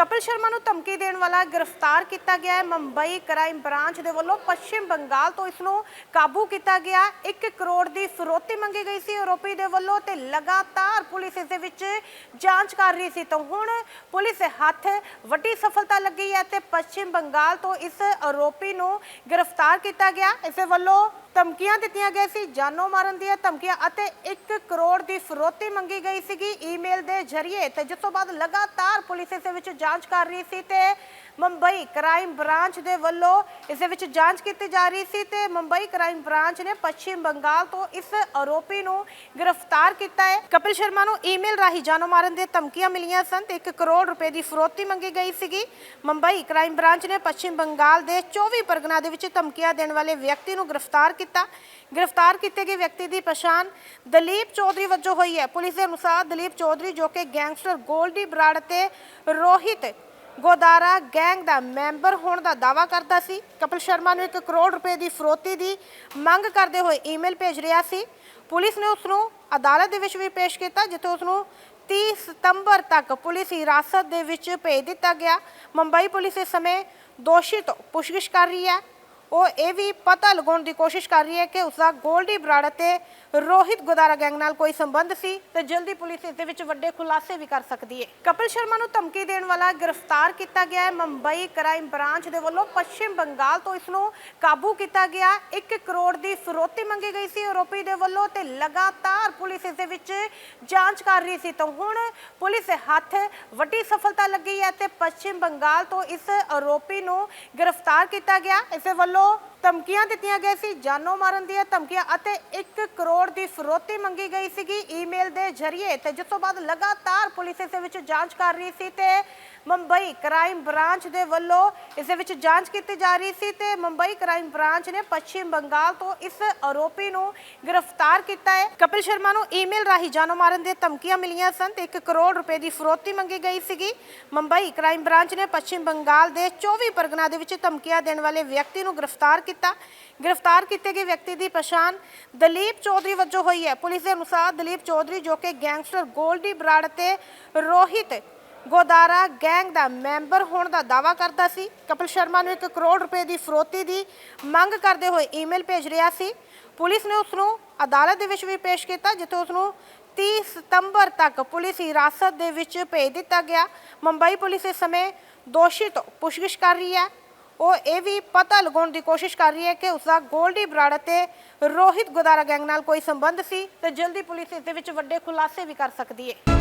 ਕਪਿਲ ਸ਼ਰਮਾ ਨੂੰ ਧਮਕੀ ਦੇਣ ਵਾਲਾ ਗ੍ਰਿਫਤਾਰ ਕੀਤਾ ਗਿਆ ਹੈ। ਮੁੰਬਈ ਕ੍ਰਾਈਮ ਬ੍ਰਾਂਚ ਦੇ ਵੱਲੋਂ ਪੱਛਮੀ ਬੰਗਾਲ ਤੋਂ ਇਸ ਨੂੰ ਕਾਬੂ ਕੀਤਾ ਗਿਆ। 1 ਕਰੋੜ ਦੀ ਫਿਰੋਤੀ ਮੰਗੀ ਗਈ ਸੀ ਆਰੋਪੀ ਦੇ ਵੱਲੋਂ ਤੇ ਲਗਾਤਾਰ ਪੁਲਿਸ ਇਸ ਦੇ ਵਿੱਚ ਜਾਂਚ ਕਰ ਰਹੀ ਸੀ। ਤਾਂ ਹੁਣ ਪੁਲਿਸ ਦੇ ਹੱਥ ਵੱਡੀ ਸਫਲਤਾ ਲੱਗੀ ਹੈ ਤੇ ਪੱਛਮ ਬੰਗਾਲ ਤੋਂ ਇਸ ਆਰੋਪੀ ਨੂੰ ਗ੍ਰਿਫਤਾਰ ਕੀਤਾ ਗਿਆ। ਇਸ ਦੇ ਵੱਲੋਂ ਧਮਕੀਆਂ ਦਿੱਤੀਆਂ ਗਈਆਂ ਸੀ, ਜਾਨੋਂ ਮਾਰਨ ਦੀਆਂ ਧਮਕੀਆਂ ਅਤੇ 1 ਕਰੋੜ ਦੀ ਫਿਰੌਤੀ ਮੰਗੀ ਗਈ ਸੀਗੀ ਈਮੇਲ ਦੇ ਜ਼ਰੀਏ। ਤੇ ਜਿਸ ਤੋਂ ਬਾਅਦ ਲਗਾਤਾਰ ਪੁਲਿਸ ਇਸ ਦੇ ਵਿੱਚ ਜਾਂਚ ਕਰ ਰਹੀ ਸੀ ਤੇ ਮੁੰਬਈ ਕ੍ਰਾਈਮ ਬ੍ਰਾਂਚ ਦੇ ਵੱਲੋਂ ਇਸ ਦੇ ਵਿੱਚ ਜਾਂਚ ਕੀਤੀ ਜਾ ਰਹੀ ਸੀ ਤੇ ਮੁੰਬਈ ਕ੍ਰਾਈਮ ਬ੍ਰਾਂਚ ਨੇ ਪੱਛਮ ਬੰਗਾਲ ਤੋਂ ਇਸ ਆਰੋਪੀ ਨੂੰ ਗ੍ਰਿਫਤਾਰ ਕੀਤਾ ਹੈ। ਕਪਿਲ ਸ਼ਰਮਾ ਨੂੰ ਈਮੇਲ ਰਾਹੀਂ ਜਾਨੋਂ ਮਾਰਨ ਦੀਆਂ ਧਮਕੀਆਂ ਮਿਲੀਆਂ ਸਨ ਤੇ 1 ਕਰੋੜ ਰੁਪਏ ਦੀ ਫਰੋਤੀ ਮੰਗੀ ਗਈ ਸੀਗੀ। ਮੁੰਬਈ ਕ੍ਰਾਈਮ ਬ੍ਰਾਂਚ ਨੇ ਪੱਛਮ ਬੰਗਾਲ ਦੇ 24 ਪਰਗਨਾ ਦੇ ਵਿੱਚ ਧਮਕੀਆਂ ਦੇਣ ਵਾਲੇ ਵਿਅਕਤੀ ਨੂੰ ਗ੍ਰਿਫਤਾਰ ਕੀਤਾ। ਗ੍ਰਿਫਤਾਰ ਕੀਤੇ ਗਏ ਵਿਅਕਤੀ ਦੀ ਪਛਾਣ ਦਲੀਪ ਚੌਧਰੀ ਵਜੋਂ ਹੋਈ ਹੈ। ਪੁਲਿਸ ਦੇ ਅਨੁਸਾਰ ਦਲੀਪ ਚੌਧਰੀ ਜੋ ਕਿ ਗੈਂਗਸਟਰ ਗੋਲਡੀ ਬਰਾੜ ਤੇ ਰੋਹਿਤ ਗੋਦਾਰਾ ਗੈਂਗ ਦਾ ਮੈਂਬਰ ਹੋਣ ਦਾ ਦਾਵਾ ਕਰਦਾ ਸੀ। ਕਪਿਲ ਸ਼ਰਮਾ ਨੂੰ 1 ਕਰੋੜ ਰੁਪਏ ਦੀ ਫਰੋਤੀ ਦੀ ਮੰਗ ਕਰਦੇ ਹੋਏ ਈਮੇਲ ਭੇਜ ਰਿਹਾ ਸੀ। ਪੁਲਿਸ ਨੇ ਉਸ ਨੂੰ ਅਦਾਲਤ ਦੇ ਵਿੱਚ ਵੀ ਪੇਸ਼ ਕੀਤਾ, ਜਿੱਥੇ ਉਸ ਨੂੰ 30 ਸਤੰਬਰ ਤੱਕ ਪੁਲਿਸ ਹਿਰਾਸਤ ਦੇ ਵਿੱਚ ਭੇਜ ਦਿੱਤਾ ਗਿਆ। ਮੁੰਬਈ ਪੁਲਿਸ ਇਸ ਸਮੇਂ ਦੋਸ਼ੀ ਤੋਂ ਪੁੱਛਗਿੱਛ ਕਰ ਰਹੀ ਹੈ। ਉਹ ਇਹ ਵੀ ਪਤਾ ਲਗਾਉਣ ਦੀ ਕੋਸ਼ਿਸ਼ ਕਰ ਰਹੀ ਹੈ ਕਿ ਉਸਦਾ ਗੋਲਡੀ ਬਰਾੜ ਅਤੇ ਰੋਹਿਤ ਗੋਦਾਰਾ ਗੈਂਗ ਨਾਲ ਕੋਈ ਸੰਬੰਧ ਸੀ ਤੇ ਜਲਦੀ ਪੁਲਿਸ ਇਸ ਦੇ ਵਿੱਚ ਵੱਡੇ ਖੁਲਾਸੇ ਵੀ ਕਰ ਸਕਦੀ ਹੈ। ਕਪਿਲ ਸ਼ਰਮਾ ਨੂੰ ਧਮਕੀ ਦੇਣ ਵਾਲਾ ਗ੍ਰਿਫਤਾਰ ਕੀਤਾ ਗਿਆ ਹੈ। ਮੁੰਬਈ ਕ੍ਰਾਈਮ ਬ੍ਰਾਂਚ ਦੇ ਵੱਲੋਂ ਪੱਛਮੀ ਬੰਗਾਲ ਤੋਂ ਇਸ ਨੂੰ ਕਾਬੂ ਕੀਤਾ ਗਿਆ 1 ਕਰੋੜ ਦੀ ਫਿਰੌਤੀ ਮੰਗੀ ਗਈ ਸੀ ਆਰੋਪੀ ਦੇ ਵੱਲੋਂ ਤੇ ਲਗਾਤਾਰ ਪੁਲਿਸ ਇਸ ਦੇ ਵਿੱਚ ਜਾਂਚ ਕਰ ਰਹੀ ਸੀ। ਤਾਂ ਹੁਣ ਪੁਲਿਸ ਦੇ ਹੱਥ ਵੱਡੀ ਸਫਲਤਾ ਲੱਗੀ ਹੈ ਤੇ ਪੱਛਮ ਬੰਗਾਲ ਤੋਂ ਇਸ ਆਰੋਪੀ ਨੂੰ ਗ੍ਰਿਫਤਾਰ ਕੀਤਾ ਗਿਆ। ਇਸ ਦੇ ਵੱਲੋਂ 홀로 ਧਮਕੀਆਂ ਦਿੱਤੀਆਂ ਗਈਆਂ ਸੀ, ਜਾਨੋਂ ਮਾਰਨ ਦੀਆਂ ਧਮਕੀਆਂ ਅਤੇ 1 ਕਰੋੜ ਦੀ ਫਰੋਤੀ ਮੰਗੀ ਗਈ ਸੀਗੀ ਈਮੇਲ ਦੇ ਜ਼ਰੀਏ ਤੇ ਜਿਸ ਤੋਂ ਬਾਅਦ ਲਗਾਤਾਰ ਪੁਲਿਸ ਇਸ ਵਿੱਚ ਜਾਂਚ ਕਰ ਰਹੀ ਸੀ ਤੇ ਮੁੰਬਈ ਕ੍ਰਾਈਮ ਬ੍ਰਾਂਚ ਦੇ ਵੱਲੋਂ ਇਸ ਦੇ ਵਿੱਚ ਜਾਂਚ ਕੀਤੀ ਜਾ ਰਹੀ ਸੀ ਤੇ ਮੁੰਬਈ ਕ੍ਰਾਈਮ ਬ੍ਰਾਂਚ ਨੇ ਪੱਛਮੀ ਬੰਗਾਲ ਤੋਂ ਇਸ ਆਰੋਪੀ ਨੂੰ ਗ੍ਰਿਫਤਾਰ ਕੀਤਾ ਹੈ। ਕਪਿਲ ਸ਼ਰਮਾ ਨੂੰ ਈਮੇਲ ਰਾਹੀਂ ਜਾਨੋਂ ਮਾਰਨ ਦੀਆਂ ਧਮਕੀਆਂ ਮਿਲੀਆਂ ਸਨ ਤੇ 1 ਕਰੋੜ ਰੁਪਏ ਦੀ ਫਰੋਤੀ ਮੰਗੀ ਗਈ ਸੀਗੀ। ਮੁੰਬਈ ਕ੍ਰਾਈਮ ਬ੍ਰਾਂਚ ਨੇ ਪੱਛਮੀ ਬੰਗਾਲ ਦੇ 24 ਪਰਗਨਾ ਦੇ ਵਿੱਚ ਧਮਕੀਆਂ ਦੇਣ ਵਾਲੇ ਵਿਅਕਤੀ ਨੂੰ ਗ੍ਰਿਫਤਾਰ ਕੀਤਾ, ਗ੍ਰਿਫਤਾਰ ਕੀਤੇ ਗਏ ਵਿਅਕਤੀ ਦੀ ਪਛਾਣ ਦਲੀਪ ਚੌਧਰੀ ਵਜੋਂ ਹੋਈ ਹੈ। ਪੁਲਿਸ ਦੇ ਅਨੁਸਾਰ ਦਲੀਪ ਚੌਧਰੀ ਜੋ ਕਿ ਗੈਂਗਸਟਰ ਗੋਲਡੀ ਬਰਾੜ ਤੇ ਰੋਹਿਤ ਗੋਦਾਰਾ ਗੈਂਗ ਦਾ ਮੈਂਬਰ ਹੋਣ ਦਾ ਦਾਵਾ ਕਰਦਾ ਸੀ। ਕਪਿਲ ਸ਼ਰਮਾ ਨੂੰ 1 ਕਰੋੜ ਰੁਪਏ ਦੀ ਫਿਰੌਤੀ ਦੀ ਮੰਗ ਕਰਦੇ ਹੋਏ ਈਮੇਲ ਭੇਜ ਰਿਹਾ ਸੀ। ਪੁਲਿਸ ਨੇ ਉਸ ਨੂੰ ਅਦਾਲਤ ਦੇ ਵਿੱਚ ਵੀ ਪੇਸ਼ ਕੀਤਾ, ਜਿੱਥੇ ਉਸ ਨੂੰ 30 ਸਤੰਬਰ ਤੱਕ ਪੁਲਿਸ ਹਿਰਾਸਤ ਦੇ ਵਿੱਚ ਭੇਜ ਦਿੱਤਾ ਗਿਆ। ਮੁੰਬਈ ਪੁਲਿਸ ਇਸ ਸਮੇਂ ਦੋਸ਼ੀ ਤੋਂ ਪੁੱਛਗਿੱਛ ਕਰ ਰਹੀ ਹੈ। ਉਹ ਇਹ ਵੀ ਪਤਾ ਲਗਾਉਣ ਦੀ ਕੋਸ਼ਿਸ਼ ਕਰ ਰਹੀ ਹੈ ਕਿ ਉਸਦਾ ਗੋਲਡੀ ਬਰਾੜ ਅਤੇ ਰੋਹਿਤ ਗੋਦਾਰਾ ਗੈਂਗ ਨਾਲ ਕੋਈ ਸੰਬੰਧ ਸੀ ਤੇ ਜਲਦੀ ਪੁਲਿਸ ਇਸ ਦੇ ਵਿੱਚ ਵੱਡੇ ਖੁਲਾਸੇ ਵੀ ਕਰ ਸਕਦੀ ਹੈ।